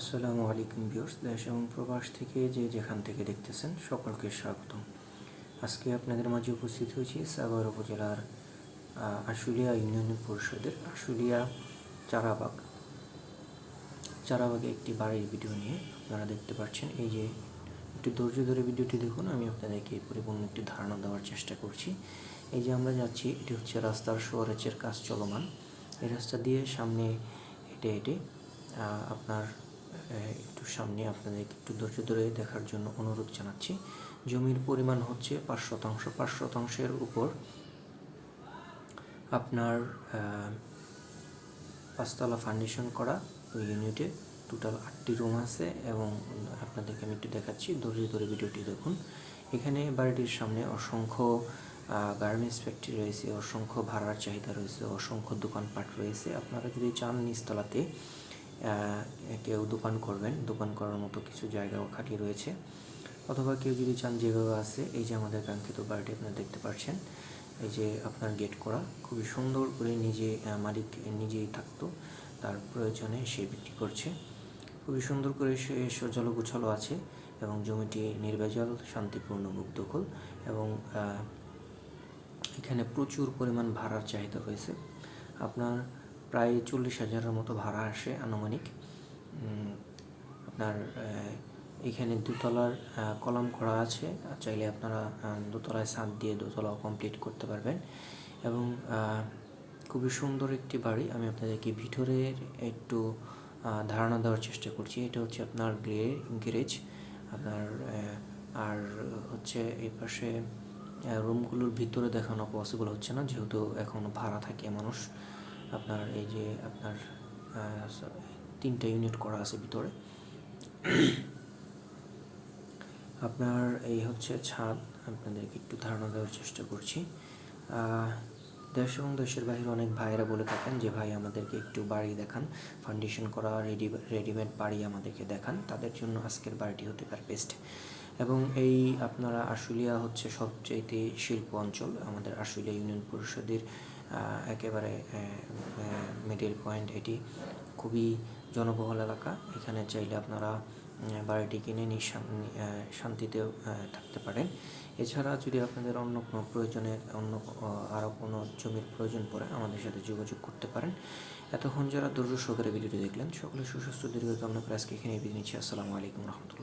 আসসালামু আলাইকুম ভিউয়ার্স, দেশ এবং প্রবাস থেকে যে যেখান থেকে দেখতেছেন সকলকে স্বাগতম। আজকে আপনাদের মাঝে উপস্থিত হয়েছি সাগর উপজেলার আশুলিয়া ইউনিয়ন পরিষদের আশুলিয়া চারাবাগ। চারাবাগে একটি বাড়ির ভিডিও নিয়ে আপনারা দেখতে পাচ্ছেন। এই যে একটু ধৈর্য ধরে ভিডিওটি দেখুন, আমি আপনাদেরকে পরিপূর্ণ একটি ধারণা দেওয়ার চেষ্টা করছি। এই যে আমরা যাচ্ছি, এটি হচ্ছে রাস্তার সোয়ারেচের কাজ চলমান। এই রাস্তা দিয়ে সামনে হেঁটে হেঁটে আপনার একটু সামনে আপনাদের একটু ধৈর্য ধরে দেখার জন্য অনুরোধ জানাচ্ছি। জমির পরিমাণ হচ্ছে পাঁচ শতাংশ। পাঁচ শতাংশের উপর আপনার পাঁচতলা ফাউন্ডেশন করা ওই ইউনিটে টোটাল আটটি রুম আছে এবং আপনাদেরকে আমি একটু দেখাচ্ছি। ধৈর্য ধরে ভিডিওটি দেখুন। এখানে বাড়িটির সামনে অসংখ্য গার্মেন্টস ফ্যাক্টরি রয়েছে, অসংখ্য ভাড়ার চাহিদা রয়েছে, অসংখ্য দোকানপাট রয়েছে। আপনারা যদি চান নিচতলাতে কেউ দোকান করবেন। দোকান করার মতো কিছু জায়গাও খালি রয়েছে। অথবা কেউ যদি চান যেভাবে আছে, এই যে আমাদের কাঙ্ক্ষিত বাড়িটি আপনারা দেখতে পাচ্ছেন এই যে আপনার গেট করা, খুবই সুন্দর করে নিজে মালিক নিজেই থাকতো, তার প্রয়োজনে সে বিক্রি করছে। খুবই সুন্দর করে সে সজল গুছালো আছে এবং জমিটি নির্ভেজাল, শান্তিপূর্ণ মুগ্ধকল এবং এখানে প্রচুর পরিমাণ ভাড়ার চাহিদা রয়েছে আপনার প্রায় চল্লিশ হাজারের মতো ভাড়া আসে আনুমানিক। আপনার এখানে দুতলার কলাম করা আছে। আর চাইলে আপনারা দোতলায় ছাদ দিয়ে দোতলাও কমপ্লিট করতে পারবেন। এবং খুবই সুন্দর একটি বাড়ি। আমি আপনাদেরকে ভিতরের একটু ধারণা দেওয়ার চেষ্টা করছি। এটা হচ্ছে আপনার গ্রে গ্যারেজ আপনার আর হচ্ছে এই পাশে রুমগুলোর ভিতরে দেখানো পসিবল হচ্ছে না। যেহেতু এখন ভাড়া থাকে মানুষ। আপনার এই যে আপনার তিনটা ইউনিট করা আছে ভিতরে। আপনার এই হচ্ছে ছাদ, আপনাদেরকে একটু ধারণা দেওয়ার চেষ্টা করছি। দেশ এবং দেশের বাইরে অনেক ভাইয়েরা বলে থাকেন যে, ভাই, আমাদেরকে একটু বাড়ি দেখান। ফাউন্ডেশন করা রেডি রেডিমেড বাড়ি আমাদেরকে দেখান। তাদের জন্য আজকের বাড়িটি হতে পারে বেস্ট এবং এই আপনারা আশুলিয়া হচ্ছে সবচাইতে শিল্প অঞ্চল। আমাদের আশুলিয়া ইউনিয়ন পরিষদের একেবারে মিডল পয়েন্ট এটি খুবই জনবহুল এলাকা। এখানে চাইলে আপনারা বাড়িটি কিনে শান্তিতেও থাকতে পারেন। এছাড়া যদি আপনাদের অন্য কোনো প্রয়োজনের, অন্য আরও কোনো জমির প্রয়োজন পড়ে, আমাদের সাথে যোগাযোগ করতে পারেন। এতক্ষণ যারা ধৈর্য সহকারে ভিডিওটি দেখলেন, সকলে সুস্বাস্থ্য দীর্ঘ কামনা করে আজকে এখানে বিদায় নিচ্ছি। আসসালামু আলাইকুম রহমতুল্লাহ।